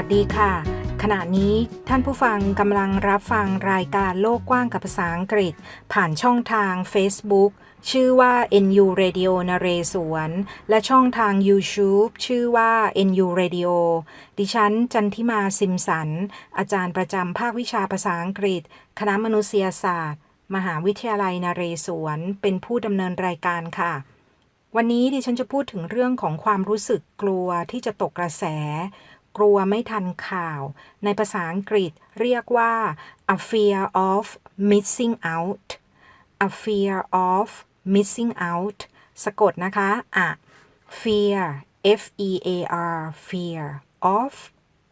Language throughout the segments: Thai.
วัสดีค่ะ ขณะนี้ท่านผู้ฟังกำลังรับฟังรายการโลกกว้างกับภาษาอังกฤษ ผ่านช่องทาง Facebook ชื่อว่า NU Radio นเรศวร และช่องทาง YouTube ชื่อว่า NU Radio ดิฉัน จันทิมาซิมสัน อาจารย์ประจำภาควิชาภาษาอังกฤษ คณะมนุษยศาสตร์ มหาวิทยาลัยนเรศวร เป็นผู้ดำเนินรายการค่ะ วันนี้ดิฉันจะพูดถึงเรื่องของความรู้สึกกลัวที่จะตกกระแส กลัวไม่ทันข่าว ในภาษาอังกฤษเรียกว่า a fear of missing out a fear of missing out สะกดนะคะ a fear f e a r fear of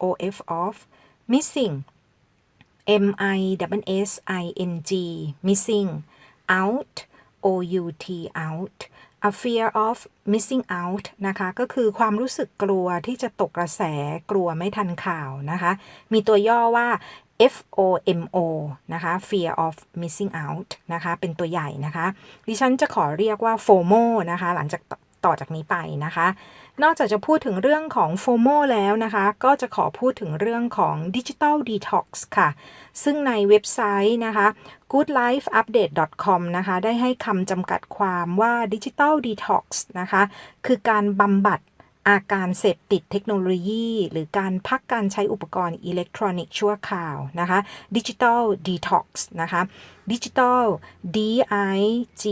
o f of missing m i s s i n g missing out o u t out a fear of missing out นะคะ ก็คือความรู้สึกกลัวที่จะตกกระแสกลัวไม่ทันข่าวนะคะ มีตัวย่อว่า FOMO นะคะ fear of missing out นะคะ เป็นตัวใหญ่นะคะ ดิฉันจะขอเรียกว่า FOMO นะคะ หลังจากต่อจากนี้ไปนะคะ นอกจากจะพูดถึงเรื่องของ FOMO แล้วนะคะ ก็จะขอพูดถึงเรื่องของ Digital Detox ค่ะ ซึ่งในเว็บไซต์นะคะ goodlifeupdate.com นะคะ ได้ให้คำจำกัดความว่า Digital Detox นะคะ คือการบำบัดอาการเสพติดเทคโนโลยี หรือการพักการใช้อุปกรณ์อิเล็กทรอนิกส์ชั่วคราวนะคะ Digital Detox นะคะ Digital D I G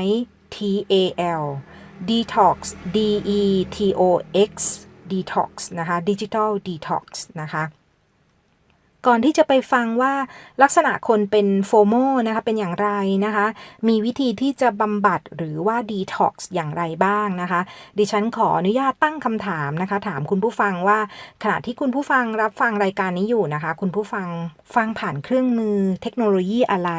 I T A L Detox D E T O X Detox นะคะ Digital Detox นะคะก่อนที่จะไปฟังว่าลักษณะคนเป็นโฟโมนะคะเป็นอย่างไรนะคะ มีวิธีที่จะบำบัดหรือว่าดีท็อกซ์อย่างไรบ้างนะคะ ดิฉันขออนุญาตตั้งคำถามนะคะ ถามคุณผู้ฟังว่าขณะที่คุณผู้ฟังรับฟังรายการนี้อยู่นะคะ คุณผู้ฟังฟังผ่านเครื่องมือเทคโนโลยีอะไร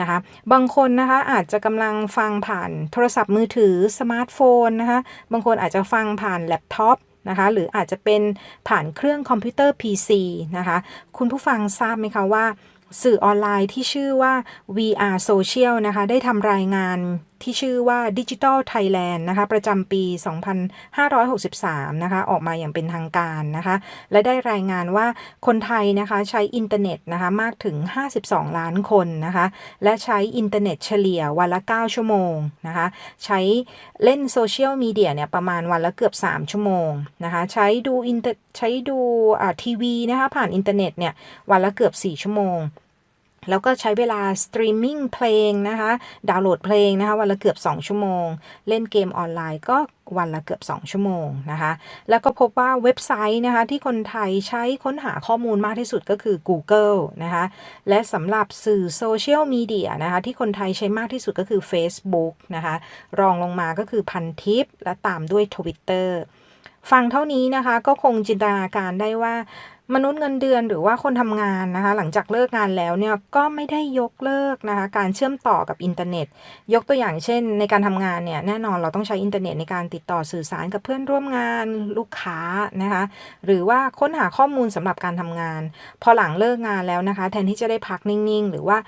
นะคะ บางคนนะคะอาจจะกำลังฟังผ่านโทรศัพท์มือถือสมาร์ทโฟนนะคะ บางคนอาจจะฟังผ่านแล็ปท็อปนะคะหรืออาจจะเป็นผ่านเครื่องคอมพิวเตอร์ PC นะคะคุณผู้ฟังทราบไหมคะว่า สื่อออนไลน์ที่ชื่อว่า VR Social นะคะได้ทำรายงาน ที่ชื่อว่า Digital Thailand นะคะประจำปี 2563 นะคะออกมาอย่างเป็นทางการนะคะ และได้รายงานว่าคนไทยนะคะใช้อินเทอร์เน็ตนะคะมากถึง 52 ล้านคนนะคะและใช้อินเทอร์เน็ตเฉลี่ยวันละ 9 ชั่วโมงนะคะใช้เล่นโซเชียลมีเดียเนี่ยประมาณวันละเกือบ 3 ชั่วโมงนะคะใช้ดูอินเตใช้ดูอ่าทีวีนะคะผ่านอินเทอร์เน็ตเนี่ยวันละเกือบ 4 ชั่วโมง แล้วก็ใช้เวลาสตรีมมิ่งเพลงนะคะ ดาวน์โหลดเพลงนะคะ วันละเกือบ 2 ชั่วโมง เล่นเกมออนไลน์ก็วันละเกือบ 2 ชั่วโมงนะคะ แล้วก็พบว่าเว็บไซต์นะคะ ที่คนไทยใช้ค้นหาข้อมูลมากที่สุดก็คือ Google นะคะ และสำหรับสื่อโซเชียลมีเดียนะคะ ที่คนไทยใช้มากที่สุดก็คือ Facebook นะคะ รองลงมาก็คือพันทิปและตามด้วย Twitter ฟังเท่านี้นะคะก็คงจินตนาการได้ว่า มนุษย์เงินเดือนหรือว่าคนทำงานนะคะ หลังจากเลิกงานแล้วเนี่ยก็ไม่ได้ยกเลิกนะคะ การเชื่อมต่อกับอินเทอร์เน็ต ยกตัวอย่างเช่น ในการทำงานเนี่ยแน่นอนเราต้องใช้อินเทอร์เน็ตในการติดต่อสื่อสารกับเพื่อนร่วมงานลูกค้านะคะ หรือว่าค้นหาข้อมูลสำหรับการทำงาน พอหลังเลิกงานแล้วนะคะ แทนที่จะได้พักนิ่งๆ หรือว่า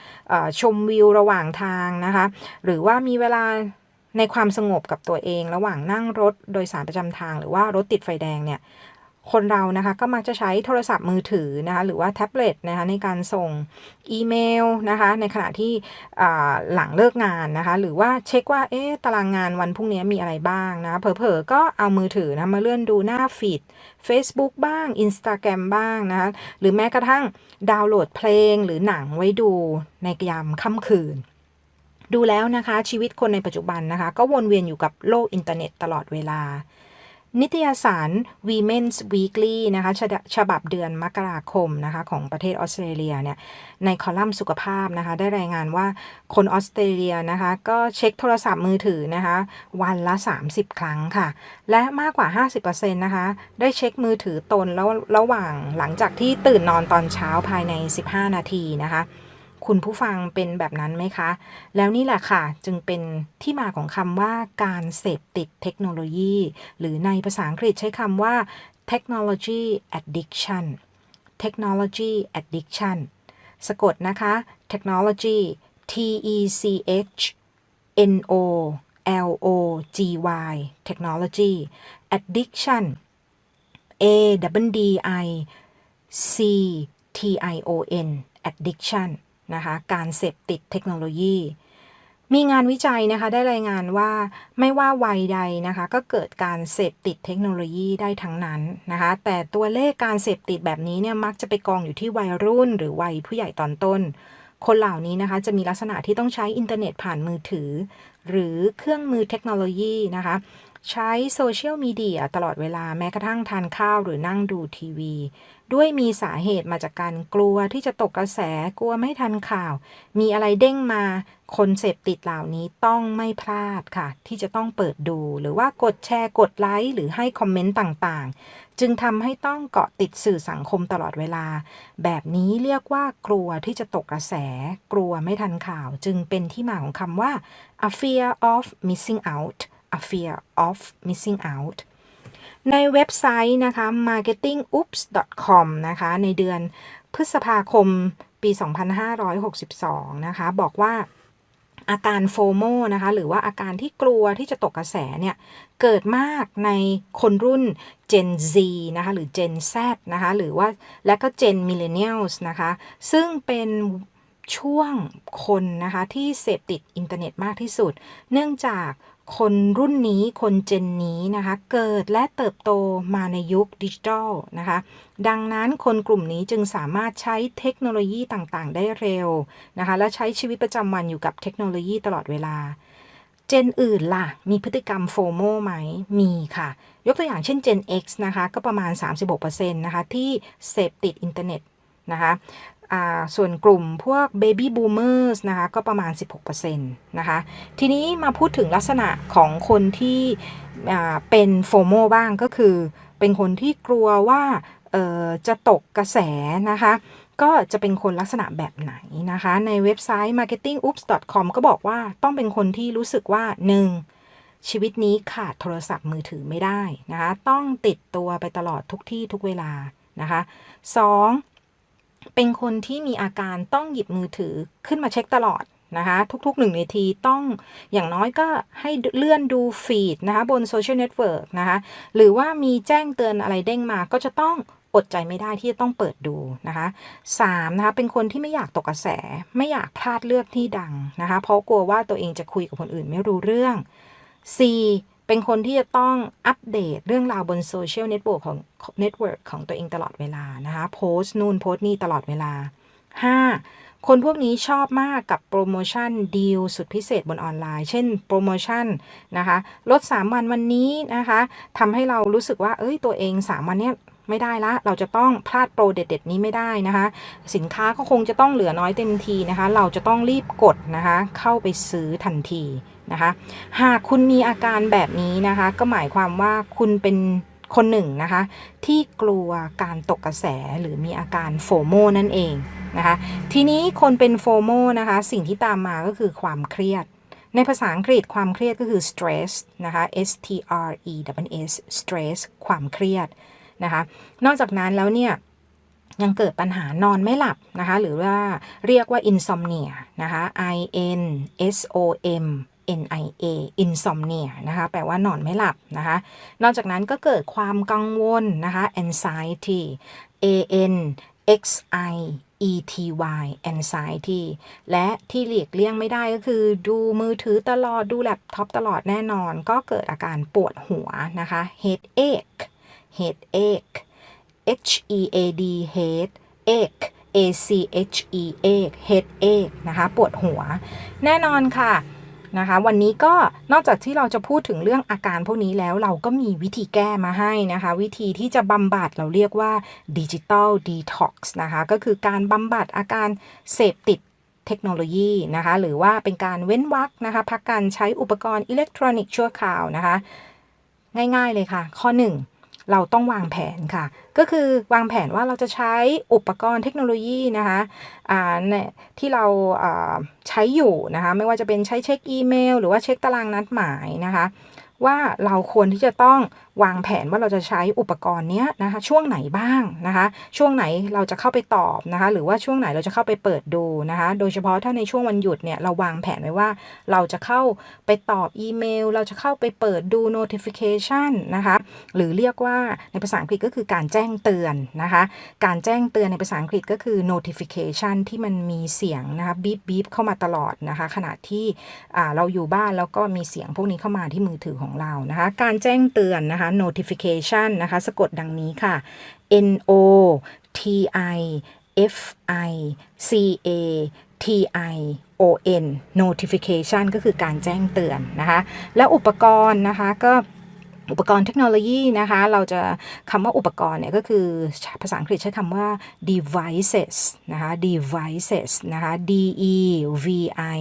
ชมวิวระหว่างทางนะคะ หรือว่ามีเวลาในความสงบกับตัวเองระหว่างนั่งรถโดยสารประจำทาง หรือว่ารถติดไฟแดงเนี่ย คนเรานะคะก็มักจะใช้โทรศัพท์มือถือนะคะหรือว่าแท็บเล็ตนะคะในการส่งอีเมลนะคะในขณะที่หลังเลิกงานนะคะหรือว่าเช็คว่าเอ๊ะตารางงานวันพรุ่งนี้มีอะไรบ้างนะเผลอๆก็เอามือถือนะมาเลื่อนดูหน้าฟีด Facebook บ้าง Instagram บ้างนะคะหรือแม้กระทั่งดาวน์โหลดเพลงหรือหนังไว้ดูในยามค่ำคืนดูแล้วนะคะชีวิตคนในปัจจุบันนะคะ ก็วนเวียนอยู่กับโลกอินเทอร์เน็ตตลอดเวลา นิตยสาร Women's Weekly นะคะฉบับฉบับเดือนมกราคมนะคะของประเทศออสเตรเลียเนี่ยในคอลัมน์สุขภาพนะคะได้รายงานว่าคนออสเตรเลียนะคะก็เช็คโทรศัพท์มือถือนะคะวันละ 30 ครั้งค่ะ และมากกว่า 50%นะคะได้เช็คมือถือตนแล้วระหว่างหลังจากที่ตื่นนอนตอนเช้าภายใน 15 นาทีนะคะ คุณผู้ฟังเป็นแบบนั้นไหมคะ แล้วนี่แหละค่ะ จึงเป็นที่มาของคำว่าการเสพติดเทคโนโลยี หรือในภาษาอังกฤษใช้คำว่า technology addiction technology addiction สะกดนะคะ technology T E C H N O L O G Y technology addiction A W D I C T I O N addiction นะคะการเสพติดเทคโนโลยี มีงานวิจัยนะคะได้รายงานว่าไม่ว่าวัยใดนะคะก็เกิดการเสพติดเทคโนโลยีได้ทั้งนั้นนะคะแต่ตัวเลขการเสพติดแบบนี้เนี่ยมักจะไปกองอยู่ที่วัยรุ่น หรือวัยผู้ใหญ่ตอนต้น คนเหล่านี้นะคะจะมีลักษณะที่ต้องใช้อินเทอร์เน็ตผ่านมือถือ หรือเครื่องมือเทคโนโลยีนะคะใช้โซเชียลมีเดียตลอดเวลาแม้กระทั่งทานข้าวหรือนั่งดูทีวี ด้วยมีสาเหตุมาจากการกลัวที่จะตกกระแสกลัวไม่ทันข่าว มีอะไรเด้งมาคนเสพติดเหล่านี้ต้องไม่พลาดค่ะ ที่จะต้องเปิดดูหรือว่ากดแชร์กดไลค์หรือให้คอมเมนต์ต่างๆ จึงทำให้ต้องเกาะติดสื่อสังคมตลอดเวลา แบบนี้เรียกว่ากลัวที่จะตกกระแส กลัวไม่ทันข่าว จึงเป็นที่มาของคำว่า a fear of missing out a fear of missing out ในเว็บไซต์นะคะ marketingoops.com นะคะในเดือนพฤษภาคมปี 2562 นะคะ บอกว่าอาการโฟโมนะคะ หรือว่าอาการที่กลัวที่จะตกกระแสเนี่ย เกิดมากในคนรุ่น Gen Z นะคะ หรือ Gen Z นะคะ หรือว่าและก็ Gen Millennials นะคะ ซึ่งเป็นช่วงคนนะคะที่เสพติดอินเทอร์เน็ตมากที่สุด เนื่องจาก คนรุ่นนี้คนเจนนี้นะคะ เกิดและเติบโตมาในยุคดิจิทัลนะคะ ดังนั้นคนกลุ่มนี้จึงสามารถใช้เทคโนโลยีต่างๆ ได้เร็วนะคะ และใช้ชีวิตประจำวันอยู่กับเทคโนโลยีตลอดเวลา เจนอื่นล่ะ มีพฤติกรรมโฟโมไหม มีค่ะ ยกตัวอย่างเช่น Gen X นะคะ ก็ประมาณ 36%นะคะ ที่เสพติดอินเทอร์เน็ตนะคะ ส่วนกลุ่มพวก Baby Boomers นะคะก็ประมาณ 16%นะคะทีนี้มาพูดถึงลักษณะของคนที่เป็นโฟโมบ้างก็คือ เป็นคนที่กลัวว่าจะตกกระแสนะคะก็จะเป็นคนลักษณะแบบไหนนะคะ ในเว็บไซต์ marketingoops.com ก็บอกว่าต้องเป็นคนที่รู้สึกว่า 1. ชีวิตนี้ขาดโทรศัพท์มือถือไม่ได้นะคะ ต้องติดตัวไปตลอดทุกที่ทุกเวลานะคะ 2. เป็นคนที่มีอาการต้องหยิบมือถือขึ้นมาเช็คตลอดนะคะ ทุกๆหนึ่งนาทีต้องอย่างน้อยก็ให้เลื่อนดูฟีดนะคะ บนโซเชียลเน็ตเวิร์กนะคะ หรือว่ามีแจ้งเตือนอะไรเด้งมาก็จะต้องอดใจไม่ได้ที่จะต้องเปิดดูนะคะ3นะคะ เป็นคนที่ไม่อยากตกกระแส ไม่อยากพลาดเลือกที่ดังนะคะ เพราะกลัวว่าตัวเองจะคุยกับคนอื่นไม่รู้เรื่อง 4. เป็นคนที่จะต้องอัปเดตเรื่องราวบนโซเชียลเน็ตเวิร์กของเน็ตเวิร์กของตัวเองตลอดเวลานะคะโพสต์นู่นโพสต์นี่ตลอดเวลา 5. คนพวกนี้ชอบมากกับโปรโมชั่นดีลสุดพิเศษบนออนไลน์ เช่นโปรโมชั่นนะคะลด 3 วันวันนี้นะคะทำให้เรารู้สึกว่าเอ้ยตัวเอง 3 วันเนี้ย ไม่ได้ละ เราจะต้องพลาดโปรเด็ดๆนี้ไม่ได้นะคะ สินค้าก็คงจะต้องเหลือน้อยเต็มทีนะคะ เราจะต้องรีบกดนะคะ เข้าไปซื้อทันทีนะคะ หากคุณมีอาการแบบนี้นะคะ ก็หมายความว่าคุณเป็นคนหนึ่งนะคะ ที่กลัวการตกกระแสหรือมีอาการโฟโมนั่นเองนะคะ ทีนี้คนเป็นโฟโมนะคะ สิ่งที่ตามมาก็คือความเครียดในภาษาอังกฤษความเครียดก็คือ stress นะคะ S T R E W S stress ความเครียด นะคะ นอกจากนั้นแล้วเนี่ยยังเกิดปัญหานอนไม่หลับนะคะ หรือว่าเรียกว่า insomnia นะคะ I N S O M N I A insomnia นะคะ แปลว่านอนไม่หลับนะคะ นอกจากนั้นก็เกิดความกังวลนะคะ anxiety A N X I E T Y anxiety และที่หลีกเลี่ยงไม่ได้ก็คือ ดูมือถือตลอด ดูแล็ปท็อปตลอดแน่นอน ก็เกิดอาการปวดหัวนะคะ headache headache H E A D head ache A C H E ache headache นะคะปวดหัว แน่นอนค่ะนะคะวันนี้ก็นอกจากที่เราจะพูดถึงเรื่องอาการพวกนี้แล้วเราก็มีวิธีแก้มาให้นะคะ วิธีที่จะบำบัดเราเรียกว่าดิจิตอลดีท็อกซ์นะคะก็คือการบำบัดอาการเสพติดเทคโนโลยีนะคะ หรือว่าเป็นการเว้นวรรคนะคะ พักการใช้อุปกรณ์อิเล็กทรอนิกส์ชั่วคราวนะคะ ง่ายๆเลยค่ะ ข้อ 1 เราต้องวางแผนค่ะ ก็คือวางแผนว่าเราจะใช้อุปกรณ์เทคโนโลยีนะคะอ่านี่ที่เราใช้อยู่นะคะ ไม่ว่าจะเป็นใช้เช็คอีเมล หรือว่าเช็คตารางนัดหมายนะคะ ว่าเราควรที่จะต้อง วางแผนว่าเราจะใช้อุปกรณ์เนี้ยนะคะ ช่วงไหนบ้างนะคะ ช่วงไหนเราจะเข้าไปตอบนะคะ หรือว่าช่วงไหนเราจะเข้าไปเปิดดูนะคะ โดยเฉพาะถ้าในช่วงวันหยุดเนี่ยเราวางแผนไว้ว่า เราจะเข้าไปตอบอีเมล เราจะเข้าไปเปิดดู notification นะคะ หรือเรียกว่าในภาษาอังกฤษก็คือการแจ้งเตือนนะคะ การแจ้งเตือนในภาษาอังกฤษก็คือ notification ที่มันมีเสียงนะคะบีบบีบเข้ามาตลอดนะคะ ขณะที่เราอยู่บ้านแล้วก็มีเสียงพวกนี้เข้ามาที่มือถือของเรานะคะ การแจ้งเตือนนะคะ notification นะคะ สะกดดังนี้ค่ะ N O T I F I C A T I O N notification ก็คือการแจ้งเตือนนะคะ แล้วอุปกรณ์นะคะก็อุปกรณ์เทคโนโลยีนะคะ เราจะคำว่าอุปกรณ์เนี่ยก็คือภาษาอังกฤษใช้คำว่า devices นะคะ devices นะคะ D E V I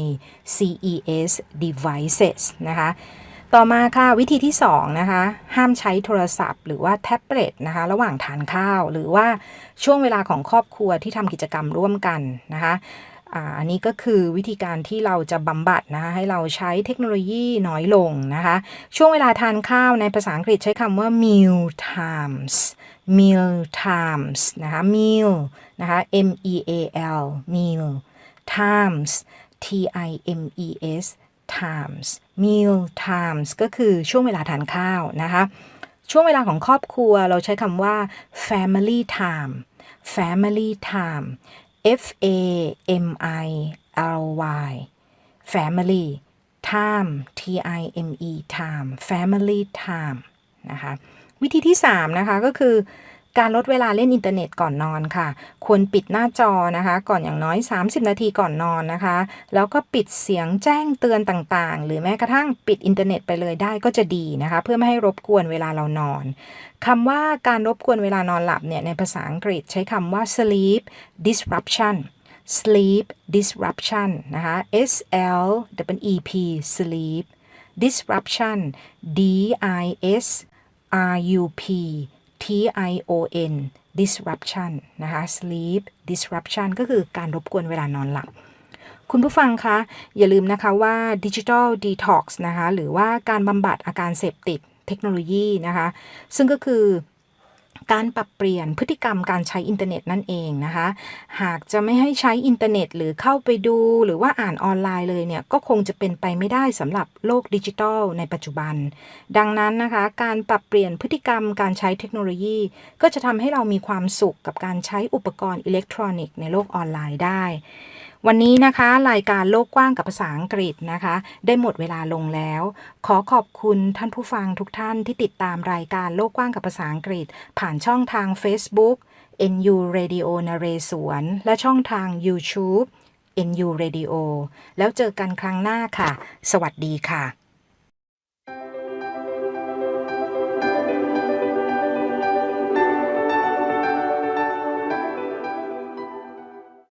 C E S devices นะคะ ต่อมาค่ะวิธีที่ 2 นะคะ ห้ามใช้โทรศัพท์ หรือว่าแท็บเล็ตนะคะ ระหว่างทานข้าว หรือว่าช่วงเวลาของครอบครัวที่ทำกิจกรรมร่วมกันนะคะอันนี้ก็คือวิธีการที่เราจะบำบัดนะคะให้เราใช้เทคโนโลยีน้อยลงนะคะ ช่วงเวลาทานข้าวในภาษาอังกฤษใช้คำว่า meal times meal times นะคะ meal นะคะ m e a l meal times t i m e s times meal times ก็คือช่วงเวลาทานข้าวนะคะ ช่วงเวลาของครอบครัวเราใช้คำว่า family time family time F A M I L Y family time T I M E time family time นะคะ วิธีที่ 3 นะคะ ก็คือ การลดเวลาเล่นอินเทอร์เน็ตก่อนนอนค่ะ ควรปิดหน้าจอนะคะ ก่อนอย่างน้อย 30 นาทีก่อนนอนนะคะ แล้วก็ปิดเสียงแจ้งเตือนต่างๆ หรือแม้กระทั่งปิดอินเทอร์เน็ตไปเลยได้ก็จะดีนะคะ เพื่อไม่ให้รบกวนเวลาเรานอนคำว่าการรบกวนเวลานอนหลับเนี่ยในภาษาอังกฤษใช้คำว่า sleep disruption sleep disruption นะคะ S L W E P sleep disruption D I S R U P T I O N disruption นะคะ sleep disruption ก็คือการรบกวนเวลานอนหลับ คุณผู้ฟังคะ อย่าลืมนะคะว่า digital detox นะคะ หรือว่าการบำบัดอาการเสพติดเทคโนโลยีนะคะ ซึ่งก็คือ การปรับเปลี่ยนพฤติกรรมการใช้อินเทอร์เน็ตนั่นเองนะคะ หากจะไม่ให้ใช้อินเทอร์เน็ต หรือเข้าไปดูหรือว่าอ่านออนไลน์เลยเนี่ย ก็คงจะเป็นไปไม่ได้สำหรับโลกดิจิทัลในปัจจุบัน ดังนั้นนะคะ การปรับเปลี่ยนพฤติกรรมการใช้เทคโนโลยี ก็จะทำให้เรามีความสุขกับการใช้อุปกรณ์อิเล็กทรอนิกส์ในโลกออนไลน์ได้ วันนี้นะคะรายการโลกกว้างกับภาษาอังกฤษนะคะ ได้หมดเวลาลงแล้ว ขอขอบคุณท่านผู้ฟังทุกท่านที่ติดตามรายการโลกกว้างกับภาษาอังกฤษ ผ่านช่องทาง Facebook NU Radio นเรศวร และช่องทาง YouTube NU Radio แล้วเจอกันครั้งหน้าค่ะ สวัสดีค่ะ